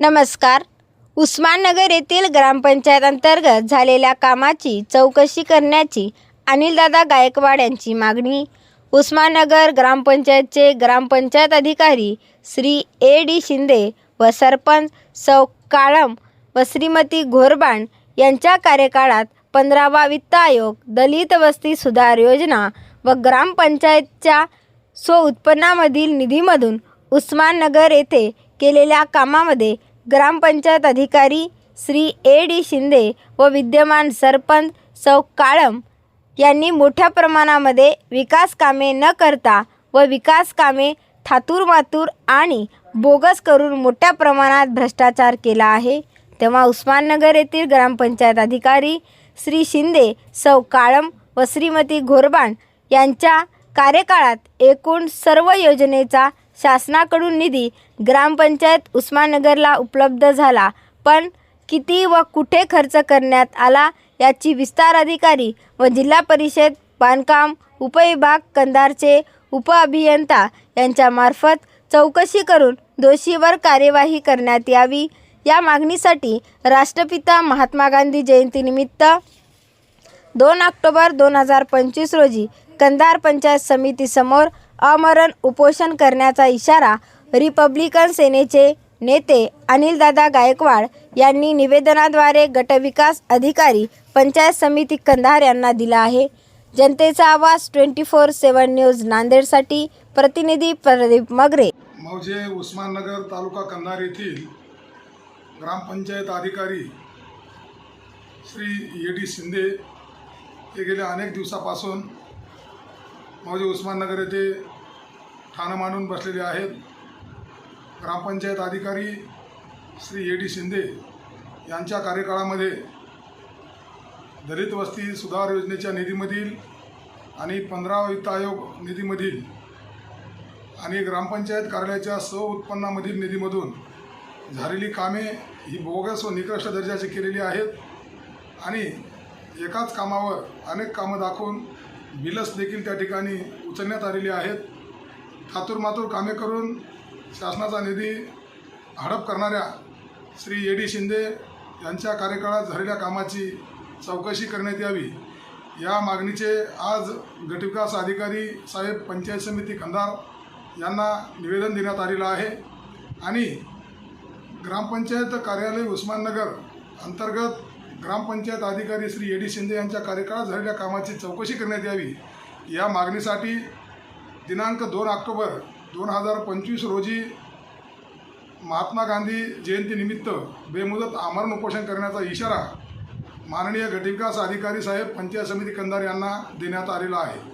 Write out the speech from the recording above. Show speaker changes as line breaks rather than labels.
नमस्कार. उस्माननगर येथील ग्रामपंचायत अंतर्गत झालेल्या कामाची चौकशी करण्याची अनिलदादा गायकवाड यांची मागणी. उस्माननगर ग्रामपंचायतचे ग्रामपंचायत अधिकारी श्री ए डी शिंदे व सरपंच सौ काळम व श्रीमती घोरबाण यांच्या कार्यकाळात पंधरावा वित्त आयोग दलित वस्ती सुधार योजना व ग्रामपंचायतच्या स्वउत्पन्नामधील निधीमधून उस्माननगर येथे केलेल्या कामामध्ये ग्रामपंचायत अधिकारी श्री ए डी शिंदे व विद्यमान सरपंच सौ काळम यांनी मोठ्या प्रमाणामध्ये विकास कामे न करता व विकास कामे थातूरमातूर आणि बोगस करून मोठ्या प्रमाणात भ्रष्टाचार केला आहे. तेव्हा उस्माननगर येथील ग्रामपंचायत अधिकारी श्री शिंदे सौ काळम व श्रीमती घोरबाण यांच्या कार्यकाळात एकूण सर्व योजनेचा शासनाकडून निधी ग्रामपंचायत उस्माननगरला उपलब्ध झाला. पण किती व कुठे खर्च करण्यात आला याची विस्तार अधिकारी व जिल्हा परिषद बांधकाम उपविभाग कंधारचे उपअभियंता यांच्यामार्फत चौकशी करून दोषीवर कार्यवाही करण्यात यावी या मागणीसाठी राष्ट्रपिता महात्मा गांधी जयंतीनिमित्त दोन ऑक्टोबर दोन हजार पंचवीस रोजी कंधार पंचायत समितीसमोर आमरण उपोषण करण्याचा इशारा रिपब्लिकन सेनेचे नेते अनिलदादा गायकवाड यांनी निवेदनाद्वारे गटविकास अधिकारी पंचायत समिती कंधार यांना दिला आहे. जनतेचा आवाज ट्वेंटी फोर सेवन न्यूज नांदेडसाठी. प्रतिनिधी प्रदीप मगरे.
मौजे उस्माननगर तालुका कंधार येथील ग्रामपंचायत अधिकारी श्री ए डी शिंदे हे गेल्या अनेक दिवसापासून माझे उस्माननगर येथे ठाणं मांडून बसलेले आहेत. ग्रामपंचायत अधिकारी श्री ए डी शिंदे यांच्या कार्यकाळामध्ये दलित वस्ती सुधार योजनेच्या निधीमधील आणि पंधरा वित्त आयोग निधीमधील आणि ग्रामपंचायत कार्यालयाच्या स्व उत्पन्नामधील निधीमधून झालेली कामे ही बोगस व निकृष्ट दर्जाची केलेली आहेत. आणि एकाच कामावर अनेक कामं दाखवून बिलस देखील त्या ठिकाणी उचलण्यात आलेली आहेत. थातूरमातूर कामे करून शासनाचा निधी हडप करणाऱ्या श्री ए डी शिंदे यांच्या कार्यकाळात झालेल्या कामाची चौकशी करण्यात यावी. या मागणीचे आज गटविकास अधिकारी साहेब पंचायत समिती खंदार यांना निवेदन देण्यात आलेलं आहे. आणि ग्रामपंचायत कार्यालय उस्माननगर अंतर्गत ग्रामपंचायत अधिकारी श्री ए डी शिंदे यांच्या कार्यकाळात झालेल्या कामाची चौकशी करण्यात यावी. या मागणीसाठी दिनांक दोन ऑक्टोबर दोन हजार पंचवीस रोजी महात्मा गांधी जयंतीनिमित्त बेमुदत आमरण उपोषण करण्याचा इशारा माननीय गटविकास अधिकारी साहेब पंचायत समिती कंधार यांना देण्यात आलेला आहे.